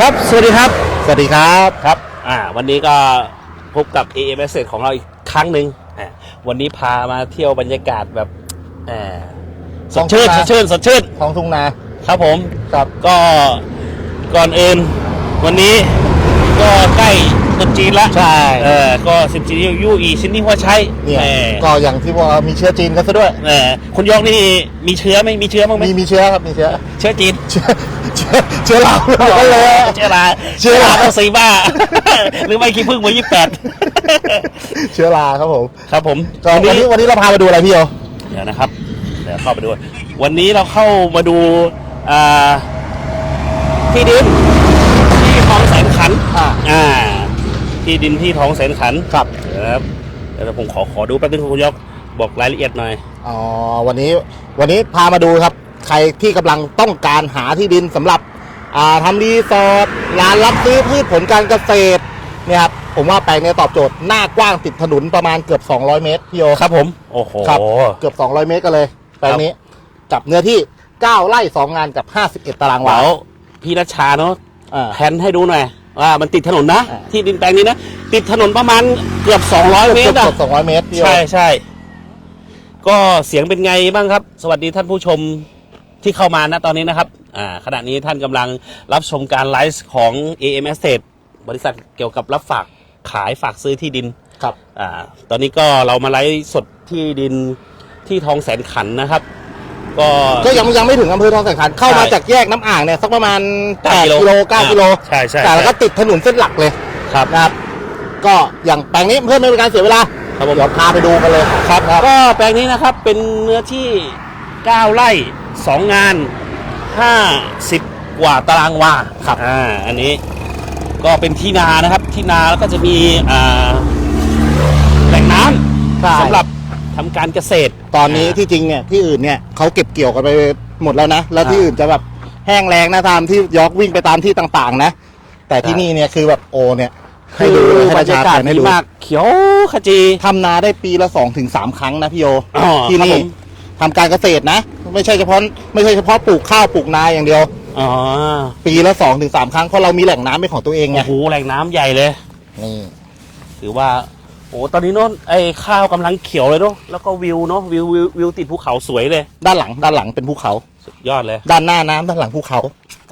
ครับ สวัสดีครับ สวัสดีครับครับ อ่า วันนี้ก็พบกับ AM s ของเราอีกครั้งหนึ่งอ่าวันนี้พามาเที่ยวบรรยากาศแบบแหมสดชื่นสดชื่นสดชื่นท้องทุ่งนาครับผมครับก็ก่อนอื่นวันนี้ก็ใกล้ ตรุษจีนละใช่ เออก็สิบจีนยูอีชิ้นนี้หัวใช้เนี่ยแหมก็อย่างที่ว่ามีเชื้อจีนกันซะด้วย แหมคุณยกนี่มีเชื้อไหมมีเชื้อบ้างไหมมีมีเชื้อครับมีเชื้อเชื้อจีน เชื้อเชื้อเชื้อราเดียวกันเลย เชื้อราเชื้อรา ต้องซีบ้า หรือไม่ขี้ผึ้งเหมือนยี่แปดเชื้อราครับผมครับผมก็วันนี้วันนี้เราพามาดูอะไรพี่โอเดี๋ยวนะครับ เดี๋ยวเข้าไปดูวันนี้เราเข้ามาดูอ่าที่ดินที่ท้องแสนขันอ่าอ่า ที่ดินที่ท้องแสนขันครับเดี๋ยวนะครับเดี๋ยวผมขอขอดูแป๊บนึงคุณยกบอกรายละเอียดหน่อย อ๋อวันนี้วันนี้พามาดูครับ ใครที่กำลังต้องการหาที่ดินสำหรับอ่าทำรีสอร์ทร้านรับซื้อพืชผลการเกษตรเนี่ยครับผมว่าแปลงเนี้ตอบโจทย์หน้ากว้างติดถนนประมาณเกือบ 200 เมตรพี่โอครับผม โอ้โห ครับเกือบ 200 เมตรกันเลยแปลงนี้กับเนื้อที่ 9 ไร่ 2 งานกับ 51 ตารางวาเดี๋ยวพี่รัชชาเนาะอ่าแผนให้ดูหน่อยว่ามันติดถนนนะ อ่า ที่ดินแปลงนี้นะ ติดถนนประมาณเกือบ 200 เมตรเกือะอบ200เมตรพี่โอใช่ใช่ ก็เสียงเป็นไงบ้างครับ สวัสดีท่านผู้ชมที่เข้ามานะตอนนี้นะครับ อ่าขณะนี้ท่านกำลังรับชมการไลฟ์ของ AM Estate บริษัทเกี่ยวกับรับฝากขายฝากซื้อที่ดินครับ อ่า ตอนนี้ก็เรามาไลฟ์สดที่ดินที่ทองแสนขันนะครับ ก็ก็ยังยังไม่ถึงอำเภอทองแสนขันเข้ามาใช่จากแยกน้ำอ่างเนี่ยสักประมาณเก้า8กิโลกิโล9กิโลใช่ใช่แต่แล้วก็ใช่ติดถนนเส้นหลักเลยครับนะครับ ก็อย่างแปลงนี้เพื่อไม่เป็นการเสียเวลาครับผมเดี๋ยวพาไปดูกันเลยครับครับ ก็แปลงนี้นะครับเป็นเนื้อที่ 9 ไร่ 2 งาน 50 กว่าตารางวาครับอ่าอันนี้ก็เป็นที่นานะครับที่นาแล้วก็จะมีอ่าแหล่งน้ใช่ำสำหรับ ทำการเกษตร ตอนนี้ที่จริงเนี่ยที่อื่นเนี่ยเขาเก็บเกี่ยวกันไปหมดแล้วนะ แล้วที่อ่า อื่นจะแบบแห้งแล้งนะตามที่ยกวิ่งไปตามที่ต่างๆ นะ แต่ที่ใช่นี่เนี่ยคือแบบโอเนี่ยให้คือดูให้บรประรยาชาชกาศนให้ดีดูมากเขียวขจี ทำนาได้ปีละสองถึงสามครั้งนะพี่โยอ๋อที่ครับนี่ผม ทำการเกษตรนะ ไม่ใช่เฉพาะไม่ใช่เฉพาะปลูกข้าวปลูกนาอย่างเดียว อ๋อปีละสองถึงสามครั้งเพราะเรามีแหล่งน้ำเป็นของตัวเองไงโอ้โหแหล่งน้ำใหญ่เลย นี่ ถือว่า โอ้ตอนนี้โน้นไอ้ข้าวกำลังเขียวเลยเนาะแล้วก็วิวเนาะวิววิววิวติดภูเขาสวยเลย ด้านหลังด้านหลังเป็นภูเขา สุดยอดเลย ด้านหน้าน้ำด้านหลังภูเขา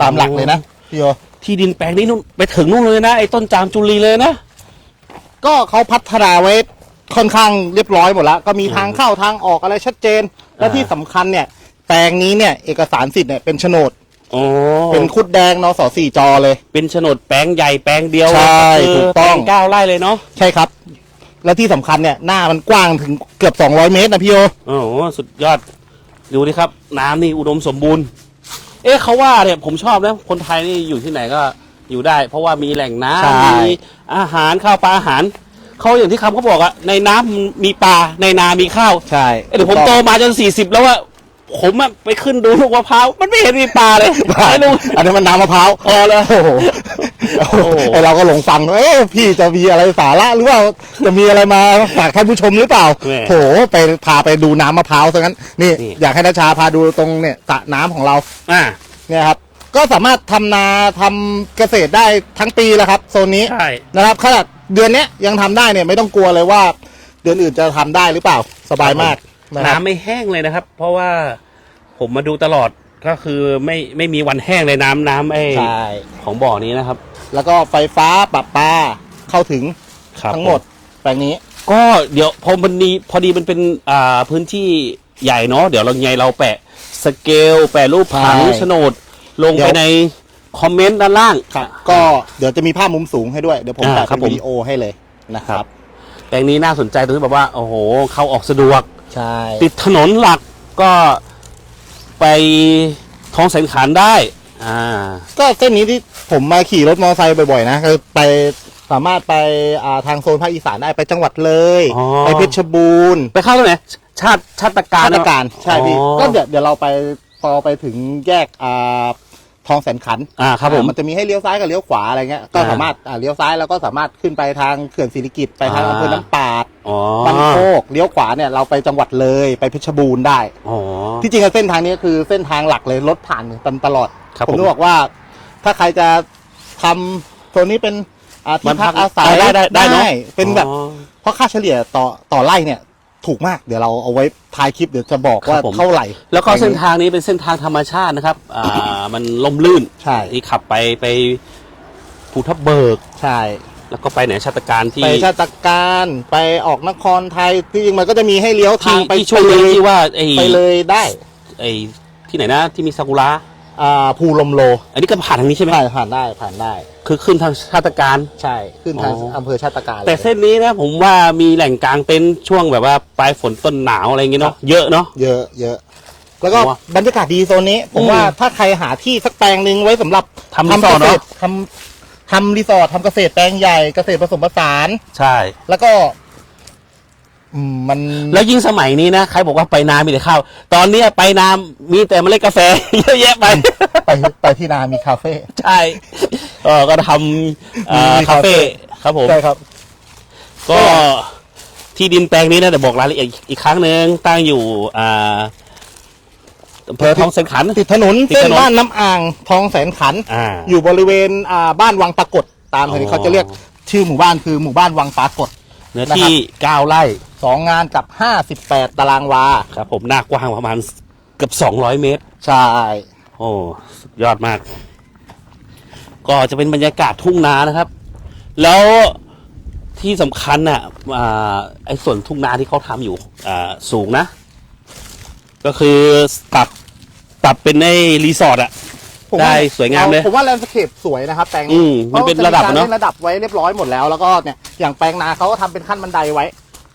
ตามหลักเลยนะพี่โยที่ดินแปลงนี้นู่นไปถึงนู่นเลยนะไอ้ต้นจามจุลีเลยนะ ก็เขาพัฒนาไว้ค่อนข้างเรียบร้อยหมดแล้ว ก็มีอืมทางเข้าทางออกอะไรชัดเจน และอ่าที่สำคัญเนี่ย แปลงนี้เนี่ยเอกสารสิทธิ์เนี่ยเป็นโฉนดโอ้เป็นคุดแดงนสสี่จอเลย เป็นโฉนดแปลงใหญ่แปลงเดียวใช่คืถูกต้องแปลเก้าไร่เลยเนาะใช่ครับ และที่สำคัญเนี่ยหน้ามันกว้างถึงเกือบ 200 เมตรนะพี่โยโอ้โหสุดยอดดูดิครับ น้ำนี่อุดมสมบูรณ์ เอ๊ะเขาว่าเนี่ยผมชอบนะคนไทยนี่อยู่ที่ไหนก็อยู่ได้ เพราะว่ามีแหล่งน้ำมีอาหารข้าวปลาอาหารเขาอย่างที่คำเขาบอกอะในน้ำมีปลาในนามีข้าวใช่ เอ้ยเดี๋ยวผมโตมาจนสี่สิบแล้วว่า ผมอะไปขึ้นดูลูกมะพร้าวมันไม่เห็นมีปลาเลยไม่รู้ อันนี้มันน้ำมะพร้าวอ๋อเลยโอ้โหโอ้โหไอเราก็หลงฟังเอ๊ะพี่จะมีอะไรสาระหรือว่าจะมีอะไรมาฝากท่านผู้ชมหรือเปล่าแม่โถไปพาไปดูน้ำมะพร้าวซะงั้นนี่นี่ อยากให้นัชชาพาดูตรงเนี่ยสระน้ำของเราอ่าเนี่ยครับ ก็สามารถทำนาทำเกษตรได้ทั้งปีแล้วครับโซนนี้ใช่นะครับขนาดเดือนเนี้ยยังทำได้เนี่ยไม่ต้องกลัวเลยว่า เดือนอื่นจะทำได้หรือเปล่าสบายมาก นะครับน้ำไม่แห้งเลยนะครับ เพราะว่าผมมาดูตลอดก็คือไม่ไม่มีวันแห้งเลยน้ำน้ำไอ้ใช่ของบ่อนี้นะครับแล้วก็ไฟฟ้าปรับปาเข้าถึงครับทั้งหมดแปลงนี้ ก็เดี๋ยวพอมันนี้พอดีมันเป็นอ่าพื้นที่ใหญ่เนาะเดี๋ยวเราไงเราแปะสเกลแปะรูปผังใช่โฉนด ลงเดี๋ไปยว ในคอมเมนต์ด้านล่างครับก็เดี๋ยวจะมีภาพมุมสูงให้ด้วย เดี๋ยวผมอ่าตัดครัเป็บนผม วิดีโอให้เลยนะครับ แปลงนี้น่าสนใจตรงที่แบบว่า โอ้โห เข้าออกสะดวก ใช่ติดถนนหลักก็ไปท้องแสนขานได้ อ่า ก็เส้นนี้ที่ผมมาขี่รถมอเตอร์ไซค์บ่อยๆนะคือไปสามารถไปอ่าทางโซนภาคอีสานได้ไปจังหวัดเลย อ๋อ ไปเพชรบูรณ์ไปเข้าตรงไหนชาติชาติการ ชาติการใช่พี่อ๋อ ก็เดี๋ยวเดี๋ยวเราไปพอไปถึงแยกอ่า ทองแสนขันอ่าครับผมอ่ามันจะมีให้เลี้ยวซ้ายกับเลี้ยวขวาอะไรเงี้ย ก็อ่า สามารถอ่าเลี้ยวซ้ายแล้วก็สามารถขึ้นไปทางเขื่อนศิริกิตไปทางอ่าอำเภอน้ำปาดอ๋อบ้านโคกเลี้ยวขวาเนี่ยเราไปจังหวัดเลยไปเพชรบูรณ์ได้ อ๋อ ที่จริงอะเส้นทางนี้คือเส้นทางหลักเลยรถผ่านตลอดครับผมผมจะบอกว่า ถ้าใครจะทำโซนนี้เป็นอ่าบ้าที่นพัพักกอาศัยได้ได้ได้เนอะ เป็นแบบ อ๋อ เพราะค่าเฉลี่ยต่อต่อไร่เนี่ย ถูกมากเดี๋ยวเราเอาไว้ท้ายคลิปเดี๋ยวจะบอกว่าครับผม เท่าไหร่ แล้วก็เส้นทางนี้เป็นเส้นทางธรรมชาตินะครับ อ่า มันลมลื่นใช่ ที่ขับไปไปภูทับเบิก ใช่ แล้วก็ไปไหนชาตการที่ไปชาตการไปออกนครไทยที่จริงมันก็จะมีให้เลี้ยวทาที่งไปที่ช่วงไปนี้เลยที่ว่าไอ้ไปเลยได้ ไอ้ที่ไหนนะที่มีซากุระ อ่าภูลมโลอันนี้ก็ผ่านทางนี้ใช่ไหมผ่านผ่านได้ผ่านได้ คือขึ้นทางชาตการ ใช่ขึ้นทางอ๋ออ อำเภอชาตการแต่ลยเส้นนี้นะผมว่ามีแหล่งกลางเต็นท์ช่วงแบบว่าปลายฝนต้นหนาวอะไรอย่างเงี้ยเนาะเยอะเนาะ เยอะเยอะ แล้วก็ผมว่าบรรยากาศดีโซนนี้ ผมอืมว่าถ้าใครหาที่สักแปลงหนึ่งไว้สำหรับทำรีสอร์ทเกเนษอะตรทำทำรีสอร์ททำเกษตรแปลงใหญ่เกษตรผสมผสาน ใช่ แล้วก็ อืมมันแล้วยิ่งสมัยนี้นะใครบอกว่าไปนามีแต่ข้าวตอนเนี้ยไปนามีแต่เมล็ดกาแฟ เยอะแยะไป ไปไปที่นามีคาเฟ่ ใช่เออก็ทำเอ่อมีคาเฟ่คาเฟ่ครับผม ใช่ครับ ก็ที่ดินแปลงนี้นะเดี๋ยวบอกรายละเอียดอีกครั้งหนึ่งตั้งอยู่อ่าอำเภอทองเซนขัน ติดถนนติดเส้นถนน บ้านน้ำอ่างทองแสนขัน อ่า อยู่บริเวณอ่าบ้านวังปรากฏตามอ๋อที่เขาจะเรียกชื่อหมู่บ้านคือหมู่บ้านวังปรากฏ เนื้อที่เก้าไร่สองงานกับห้าสิบแปดตารางวา ครับผมหน้ากว้างประมาณเกือบสองร้อยเมตร ใช่ โอ้สุดยอดมาก ก็จะเป็นบรรยากาศทุ่งนานะครับ แล้วที่สำคัญน่ะอ่าไอ้ส่วนทุ่งนาที่เขาทำอยู่อ่าสูงนะ ก็คือตัดตัดเป็นไอ้รีสอร์ทอะ ผมได้สวยงามเลย ผมว่าแลนด์สเคปสวยนะครับแปลงอืมมันเป็นระดับพาอะเนอะจมีกล่นระดับไว้เรียบร้อยหมดแล้วแล้วก็เนี่ยอย่างแปลงนาเขาก็ทำเป็นขั้นบันไดไว้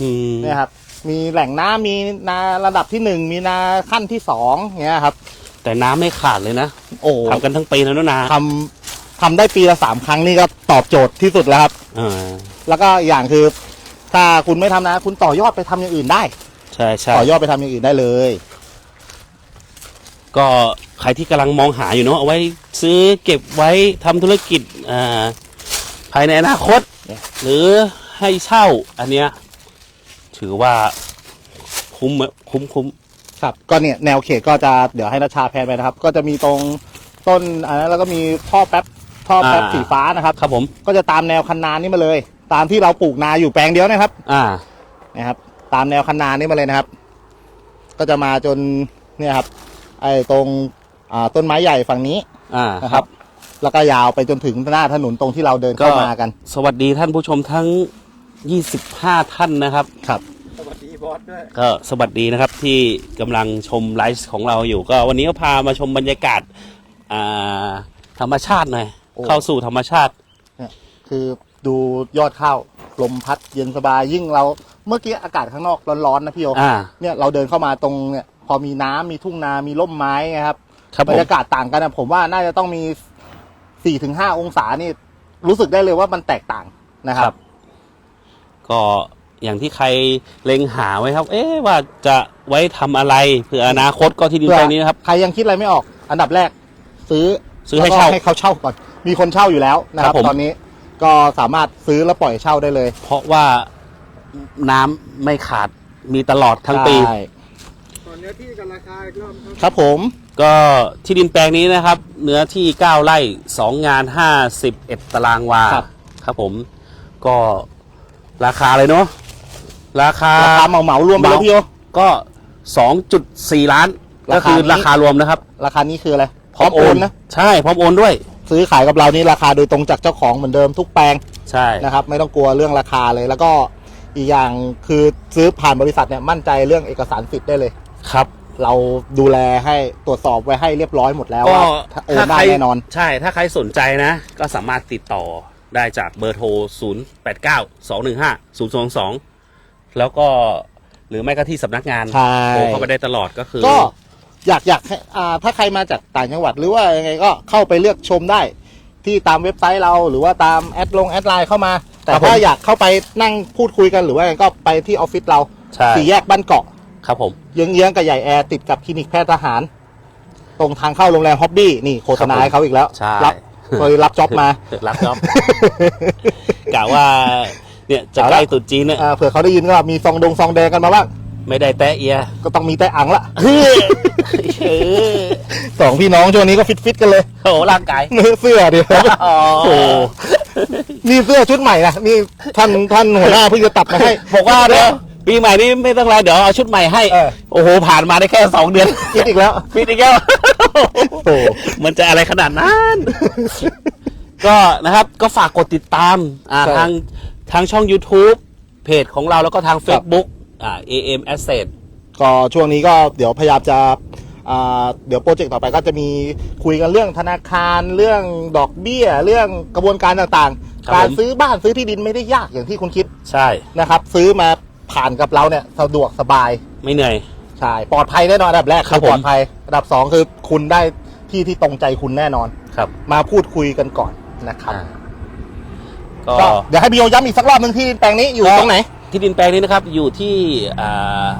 อืมเนี่ยครับมีแหล่งน้ำมีนาระดับที่หนึ่งมีนาขั้นที่สองเนี่ยครับ แต่น้ำไม่ขาดเลยนะโอ้ทำกันทั้งปีแล้วนะนาทำทำได้ปีละสามครั้งนี่ก็ตอบโจทย์ที่สุดแล้วครับ อ่าแล้วก็อย่างคือ ถ้าคุณไม่ทำนะ คุณต่อยอดไปทำอย่างอื่นได้ ใช่ใช่ต่อยอดไปทำอย่างอื่นได้เลย ก็ใครที่กำลังมองหาอยู่เนาะเอาไว้ซื้อเก็บไว้ทำธุรกิจอ่าภายในอนาคต หรือให้เช่าอันเนี้ยถือว่าคุ้มอะคุ้มคุ้มครับก็เนี่ยแนวเขตก็จะเดี๋ยวให้นัชชาแพนไปนะครับ ก็จะมีตรงต้นอันนั้นแล้วก็มีท่อแป๊บท่อแป๊บสีฟ้านะครับครับผมก็จะตามแนวคันนานี้มาเลย ตามที่เราปลูกนาอยู่แปลงเดียวนะครับ อ่านะครับ ตามแนวคันนานี้มาเลยนะครับ ก็จะมาจนเนี่ยครับ ไอ้ตรง อ่าต้นไม้ใหญ่ฝั่งนี้อ่านะคครัรับบแล้วก็ยาวไปจนถึงหน้าถนนตรงที่เราเดินเข้ามากัน สวัสดีท่านผู้ชมทั้ง 25 ท่านนะครับครับก็สวัสดีนะครับที่กำลังชมไลฟ์ของเราอยู่ ก็วันนี้ก็พามาชมบรรยากาศอ่าธรรมชาติหน่อยโอ้ เข้าสู่ธรรมชาติคือดูยอดข้าวลมพัดเย็นสบายยิ่งเราเมื่อกี้อากาศข้างนอกร้อนๆนะพี่โออ่า เนี่ยเราเดินเข้ามาตรงเนี่ยพอมีน้ำมีทุ่งนา มีร่มไม้ไงครับ ครับบผรมรยากาศต่างกันนะผมว่าน่าจะต้องมีสี่ถึงห้าองศานี่ รู้สึกได้เลยว่ามันแตกต่างนะคครัรับบก็อย่างที่ใครเล็งหาไว้ครับ เอ๊ะว่าจะไว้ทำอะไรเผื่ออนาคตก็ที่ดินเพื่อแปลงนี้นะครับ ใครยังคิดอะไรไม่ออก อันดับแรก ซื้อซื้อให้แล้วก็เช่าให้เขาเช่าก่อน มีคนเช่าอยู่แล้วนะคครัรับบผม ตอนนี้ก็สามารถซื้อแล้วปล่อยเช่าได้เลยเพราะว่าน้ำไม่ขาดมีตลอดทั้งปี ใช่ตอนเนื้อที่กับราคาอีกรอบครับ ครับผม ก็ที่ดินแปลงนี้นะครับ เนื้อที่ 9 ไร่ 2 งาน 51 ตารางวาครับ ครับผมก็ราคาเลยเนาะราคาราคาเหมาเหมาๆรวมไปแล้วพี่โอก็ 2.4 ล้านราก็คาคือนี้ราคารวมนะครับราคานี้คืออะไรพร้อมโอนนะใช่พร้อมโอนด้วย ซื้อขายกับเรานี่ราคาโดยตรงจากเจ้าของเหมือนเดิมทุกแปลงใช่ นะครับ ไม่ต้องกลัวเรื่องราคาเลยแล้วก็อีกอย่างคือซื้อผ่านบริษัทเนี่ยมั่นใจเรื่องเอกสารสิทธิ์ได้เลย ครับ เราดูแลให้ตรวจสอบไว้ให้เรียบร้อยหมดแล้วก็ว่าถ้าโอนได้ใครแน่นอน ใช่ ถ้าใครสนใจนะ ก็สามารถติดต่อได้จากเบอร์โทร 0 8 9 2 1 5 0 2 2 แล้วก็หรือไม่ก็ที่สำนักงานใช่ โทรเข้าไปได้ตลอดก็คือ ก็อยากอยากให้อ่าถ้าใครมาจากต่างจังหวัดหรือว่ายังไงก็เข้าไปเลือกชมได้ ที่ตามเว็บไซต์เราหรือว่าตามแอดลงแอดไลน์เข้ามา แต่ครับผม ถ้าอยากเข้าไปนั่งพูดคุยกันหรือว่ายังไงก็ไปที่ออฟฟิศเราใช่ สี่แยกบ้านเกาะ ครับผม เยื้องๆกับใหญ่แอร์ติดกับคลินิกแพทย์ทหาร ตรงทางเข้าโรงแรมฮ็อบบี้นี่โฆษณาให้เขาอีกแล้วใช่ รับเคยรับจ็อบมา รับจ็อบกะว่าเนี่ยจะใกล้ตรุษจีนเนี่ยอ่าเผื่อเขาได้ยินก็มีซองดงซองแดงกันมาบ้างไม่ได้แตะเอียก็ต้องมีแต่อังละ เฮ้ยเออสองพี่น้องช่วงนี้ก็ฟิตฟิตๆกันเลยโอ้โหร่างกายเสื้อเดียวอ๋อโอ้โหนี่เสื้อชุดใหม่นะนี่ท่านท่านหัวหน้าเพิ่งจะตัดมาให้บอกว่าเดี๋ยว ปีใหม่นี้ไม่ต้องไรเดี๋ยวเอาชุดใหม่ให้ เออ โอ้โห ผ่านมาได้แค่สองเดือน คิดอีกแล้ว ปิดอีกแล้ว โอ้มันจะอะไรขนาดนั้น ก็นะครับก็ฝากกดติดตามอ่าใช่ทางทางช่อง YouTube เพจของเราแล้วก็ทาง ครับ Facebook อ่า AM Asset ก็ช่วงนี้ก็เดี๋ยวพยายามจะอ่าเดี๋ยวโปรเจกต์ต่อไปก็จะมีคุยกันเรื่องธนาคารเรื่องดอกเบี้ย เรื่องกระบวนการต่างครับๆ การผม ซื้อบ้านซื้อที่ดินไม่ได้ยากอย่างที่คุณคิดใช่ นะครับ ซื้อมา ผ่านกับเราเนี่ยสะดวกสบายไม่เหนื่อย ใช่ปลอดภัยแน่นอนอันดับแรกครับคือปลอผดมภัยอันดับสองคือคุณได้ที่ที่ตรงใจคุณแน่นอน ครับมาพูดคุยกันก่อนนะครับอ่าก็ก็เดี๋ยวให้พี่โยย้ำอีกสักรอบหนึ่งที่แปลงนี้อยู่ตรงไหน ที่ดินแปลงนี้นะครับ อยู่ที่อ่า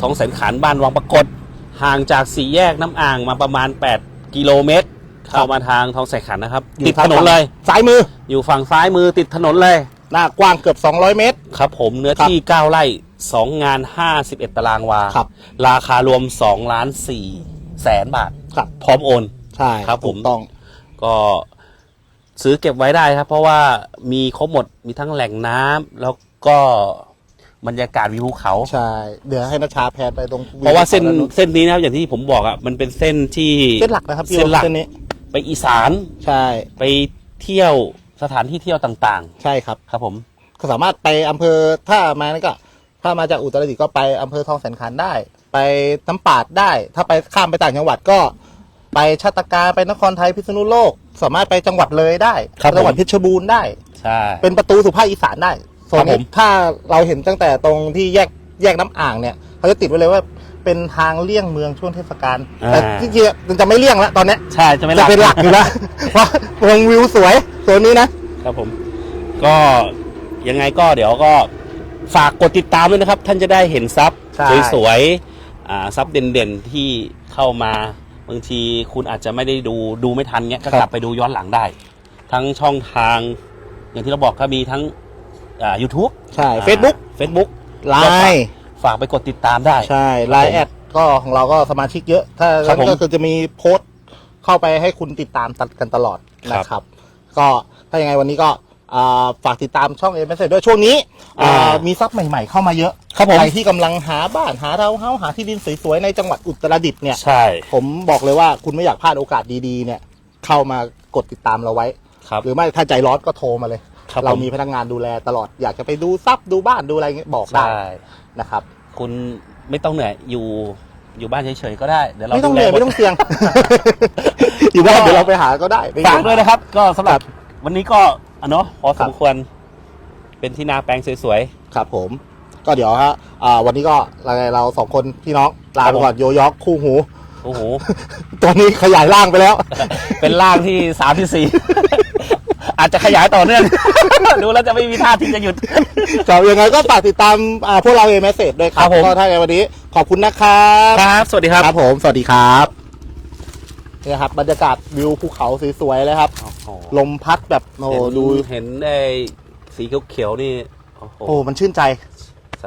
ท้องแสนขานบ้านวังปรากฏห่างจากสี่แยกน้ำอ่างมาประมาณ 8 กิโลเมตร เข้ามาทางท้องแสนขานนะครับอยู่ติดถนนเลย ซ้ายมือ อยู่ฝั่งซ้ายมือติดถนนเลย หน้ากว้างเกือบ 200 เมตร ครับผมเนื้อที่ 9 ไร่ 2 งาน 51 ตารางวาครับ ราคารวม2ล้าน4แสนบาท ครับ พร้อมโอน ใช่ครับผมถูกต้อง ก็ซื้อเก็บไว้ได้ครับ เพราะว่ามีครบหมดมีทั้งแหล่งน้ำแล้วก็บรรยากาศวิวภูเขา ใช่ เดี๋ยวให้นัชชาแพนไปตรงเพราะว่าเส้นด้เส้นนี้นะครับอย่างที่ผมบอกอะมันเป็นเส้นที่เส้นหลักนะครับพี่โยเส้นหลักเส้นนี้ไปอีสานใช่ ไปเที่ยว สถานที่เที่ยวต่างใช่ครับ ๆ ครับผม ก็สามารถไปอำเภอถ้ามานั่นก็ ถ้ามาจากอุตรดิตถ์ก็ไปอำเภอทองแสนขันธ์ได้ ไปน้ำปาดได้ ถ้าไปข้ามไปต่างจังหวัดก็ ไปชาตการไปนครไทยพิษณุโลก สามารถไปจังหวัดเลยได้ครับผม จังหวัดเพชรบูรณ์ได้ ใช่ เป็นประตูสู่ภาคอีสานได้โซนครับผนี้มถ้าเราเห็นตั้งแต่ตรงที่แยกแยกน้ำอ่างเนี่ยเขาจะติดไว้เลยว่าเป็นทางเลี่ยงเมืองช่วงเทศกาลแต่ที่จริงๆมันจะไม่เลี่ยงแล้วตอนเนี้ย ใช่จะไม่จะเป็นหลักอยู่แล้ว เพราะวงวิวสวย โซนนี้นะ ครับผม ก็ยังไงก็เดี๋ยวก็ฝากกดติดตามด้วยนะครับ ท่านจะได้เห็นซับใช่ สวยๆอ่าซับเด่นๆที่เข้ามาบางทีคุณอาจจะไม่ได้ดูดูไม่ทันเงี้ยก็กลับไปดูย้อนหลังได้ ทั้งช่องทาง อย่างที่เราบอกก็มีทั้งอ่า YouTube ใช่ Facebook Facebook ไลน์ ฝากไปกดติดตามได้ ใช่ ไลน์แอดก็ของเราก็สมาชิกเยอะ ถ้าครับผมก็คือจะมีโพสต์เข้าไปให้คุณติดตามตัดกันตลอดครับนะครับ ก็ถ้ายังไงวันนี้ก็อ่าฝากติดตามช่องเอ็มเอสด้วยช่วงนี้อ่าอ่ามีซับใหม่ ๆ เข้ามาเยอะครับผม ใครที่กำลังหาบ้านหาเราเฮาหาที่ดินสวยๆในจังหวัดอุตรดิตถ์เนี่ย ใช่ผมบอกเลยว่าคุณไม่อยากพลาดโอกาสดีๆ เนี่ย เข้ามากดติดตามเราไว้ ครับ หรือไม่ถ้าใจร้อนก็โทรมาเลย ครับเราผม มีพนักงานดูแลตลอดอยากจะไปดูซับดูบ้านดูอะไรเงี้ยบอกได้ใช่นะครับ คุณไม่ต้องเหนื่อยอยู่อยู่บ้านเฉยๆก็ได้เดี๋ยวเราไม่ต้องดูเหแลนื่อยไม่ต้องเสี่ยง อยู่บ้านเดี๋ยวเราไปหาก็ได้ไม่ฝากด้วยนะครับ ก็สำหรับครับวันนี้ก็อะเนาะพอครัสบมควร เป็นที่นาแปลงสวยครับผม ก็เดี๋ยวฮะอ่าวันนี้ก็เราเราสองคนพี่น้องลาครับไปผมก่อนโยยอกคู่หู ๆโอ้โห ตอนนี้ขยายร่างไปแล้ว เป็นร่างที่สามที่สี่ อาจจะขยายต่อเนื่อง ดูแล้วจะไม่มีท่าที่จะหยุด ครับยังไงก็ฝากติดตามอ่าพวกเราเอเมสเซจด้วยครัครับบผม ก็ถ้าในวันนี้ขอบคุณนะครับ ครับ สวัสดีครับ ครับผม สวัสดีครับ เนี่ยครับบรรยากาศวิวภูเขาสวยๆเลยครับ โอ้โหลมพัดแบบโอ้โหเห็นดูเห็นไอ้สีเขียวๆนี่ โอ้โหโอ้มันชื่นใจ